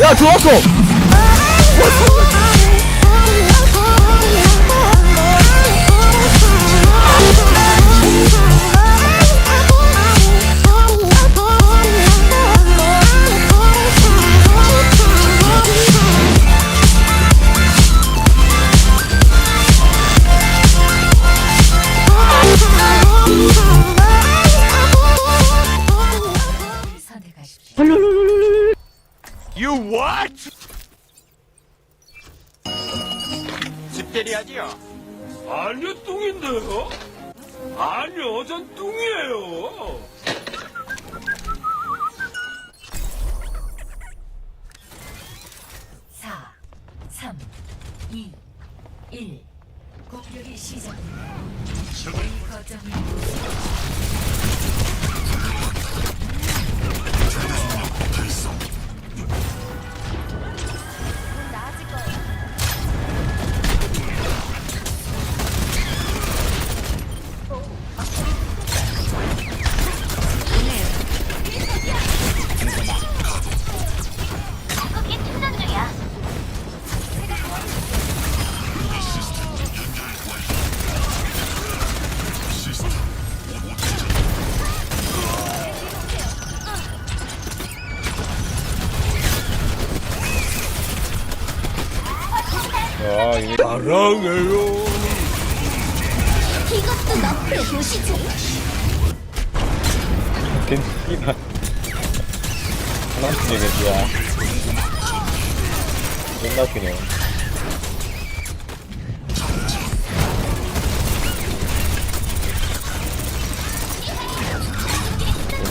야 좋았어 집대리하지요. 아니요 뚱인데요? 아니요 전 뚱이에요 사, 삼, 이, 일. 공격이 시작됩니다. A 거점을 야 이게 사랑해요. 이것도 너프의 도시지. 괜찮아 하나씩 얘기야. 존나 웃기네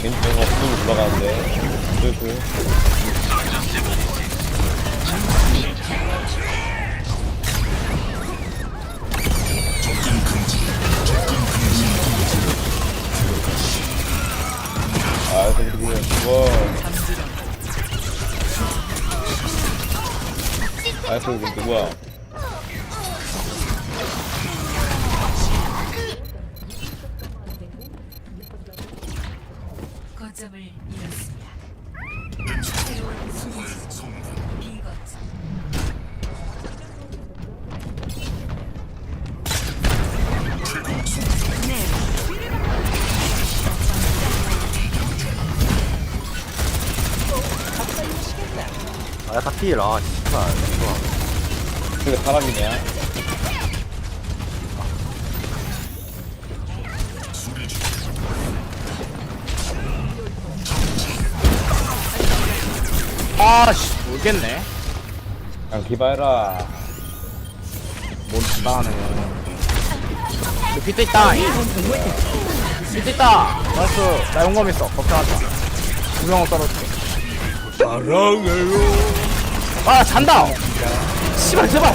괜찮아 쭉 올라가는데. 그 아, 아, 누구야? 거점을 잃었습니다. 새로운. 아 약간 필, 아 씨발 이거 그게 사람이냐? 아씨 모르겠네. 그냥 기발해라. 뭔 나네. 비트 있다. 비트 있다. 나이스. 나 용감 있어. 걱정하지 마. 두명은 떨어질게. 사랑해요. 아 잔다 씨발 제발.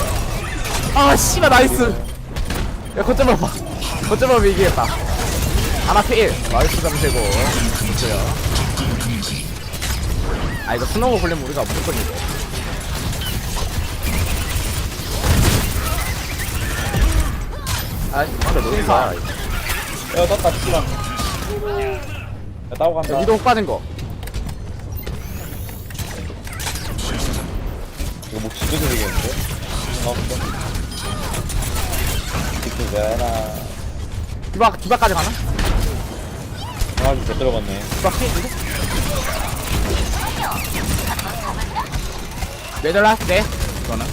아 씨발 나이스. 야 거점을 봐. 거점을 이기겠다. 하나 필. 나이스 잠시고. 좋고요. 아 이거 스노우 걸리면 우리가 무조건 이겨. 아 근데 좋아. 야, 떴다, 씨발. 야, 따고 간다. 위도 빠진 거 이거 뭐 지도도 되겠는데? 어, 그래. 이렇게 잘해라. 디바 디바까지 가나? 아, 못 들어갔네. 디바? 매달라 네 이거는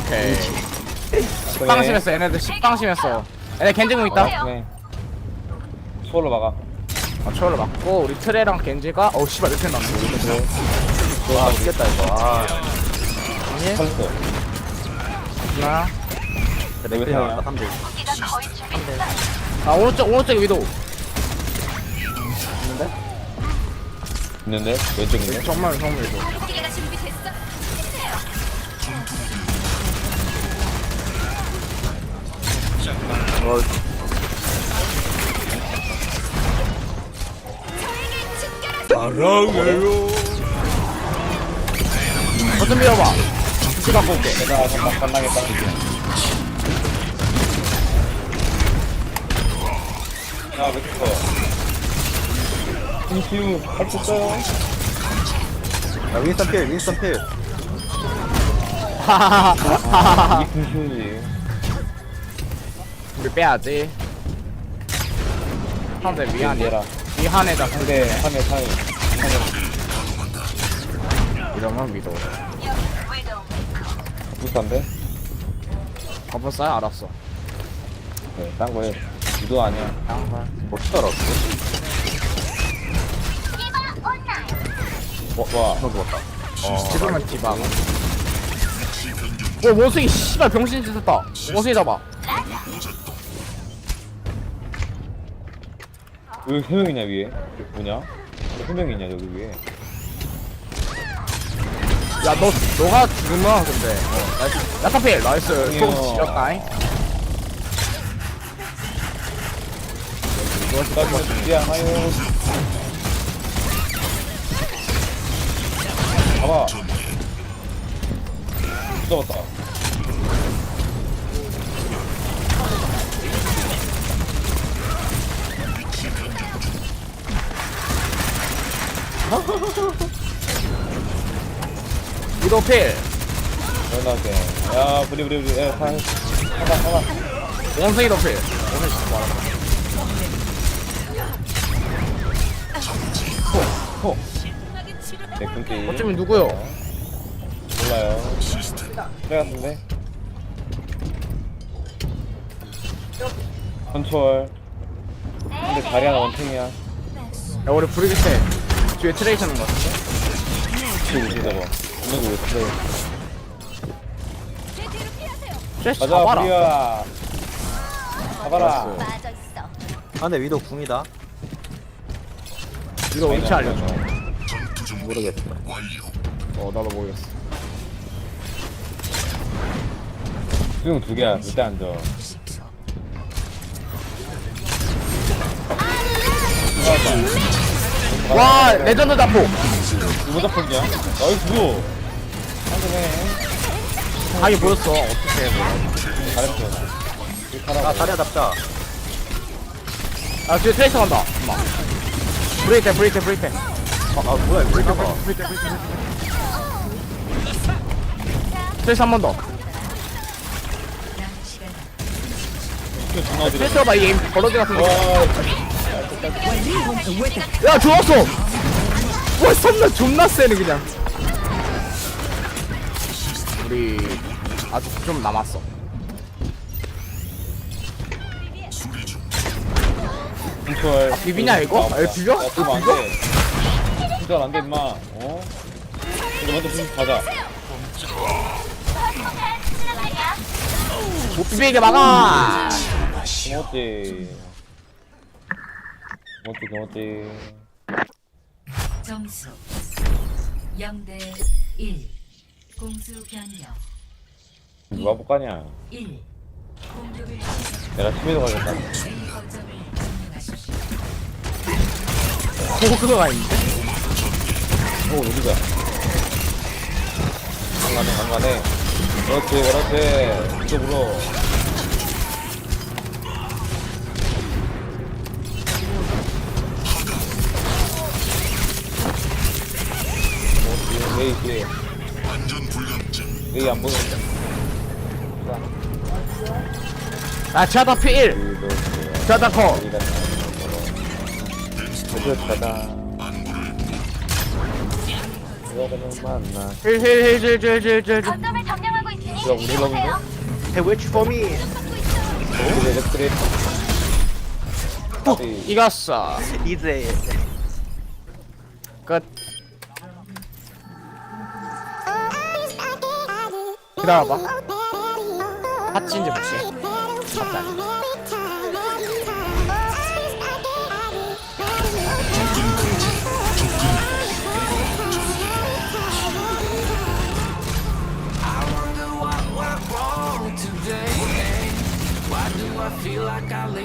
오케이 식빵 심했어 얘네들 식빵 심했어 얘네 겐지공 있다 네. 수월로 막아. 아 초월을 맞고 우리 트레랑 겐지가 어우 씨발 이렇게 났네 좋 아, 죽겠다 이거. 아. 아니 살렸어. 하나 내가 생각이야. 아 오른쪽 오른쪽 위도 있는데? 왼쪽인데? 정말 정말 위도 어 사랑해요 버튼 밀어봐. 시 갖고 올게. 내가 잠깐 끝나겠다. 야, 왜 이렇게 커? 김치우 할수 있어요. 야 윈스턴 필 윈스턴 필. 이게 김치우지 우리 빼야지. 상대 미안해. 얘라 미안해다 상대. 3회 3회 이러면 믿어 부스한데? 가봤어요? 알았어. 네, 딴 거에 유도 아니야. 양발 어떻게 알았어? 와, 와너 죽었다. 지금은 디바. 어 원숭이 씨발 병신 짓었다. 원숭이 잡아. 여기 세 명이냐 위에? 뭐냐? 세 명이냐 여기 위에 야 너 너가 죽으면 근데. 어 나이스. 야타필 나이스. 또 지렸다잉. 나도 죽지 않아요. 봐봐. 무서웠다 위도 필. 연락해 야 부리 부리 부리. 야 사, 사봐 사봐 원숭이 도필. 원숭이 진짜 많아. 호 네, 굶기. 어쩌면 누구요? 몰라요. 그래 같은데. 컨트롤. 근데 다리 하나 원탱이야. 야 우리 브리기테 뒤에 트레이 찾는 거 같은데? 지금 이제 잡아 없는 거왜 그래 쟤 가자 잡아라. 부리야 잡아라. 나이스. 아 근데 위도 궁이다. 이거 위치 알려줘. 모르겠어 어 나도 모르겠어. 수용 두 개야. 이때 앉아 와 레전드 자포 누구 잡혔냐? 나이스 자기 보였어. 어떻게 잘했어. 아 다리야 잡자. 아 뒤에 트레이서 간다. 엄마 브레이테 브레이테 브레이테 아, 아 뭐야 이거 왜 잡아 트레이서 한 번더. 존나 어디로 트레이서 봐 이 게임 버러지 같은 와 거야 좋았어. 와 선나 존나 세네 그냥 우리 아직 좀 남았어. 아, 비비냐, 이거? 아, 비벼? 야 이거 그거 비벼? 안돼. 진짜 안돼 임마. 어? 이거 먼저 좀 가자. 못 비비게 막아! 고맙지. 고맙지 고맙지. 점수 0대 1 공수 변경. 누가 볼까냐? 1 공격을 시작 내가 심해도 가겠다. A 거점을 점령하십시오. 호그가 있는데? 오 여기다. 강간해 강간해. 그렇지 그렇지. 이쪽으로. 어, 뒤에 뒤에 뒤에 여기 안 보이는데 아 제아다 필 여기도 있어요. 제아다 커 여기가 가다 들어가는 만나 힐힐힐힐힐힐힐. 거점을 점령하고 있으니 이거 우리 놈인데? Hey wait for me. 우리 엘렉트릭 이 이겼어. 이제. 끝 기다려봐. 핫진지 볼게 핫다리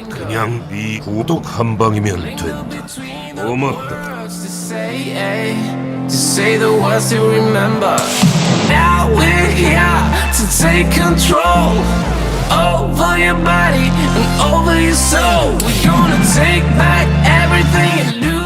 그냥 네 구독 한 방이면 된다. 고맙다. Now we're here to take control over your body and over your soul. We're gonna take back everything and lose.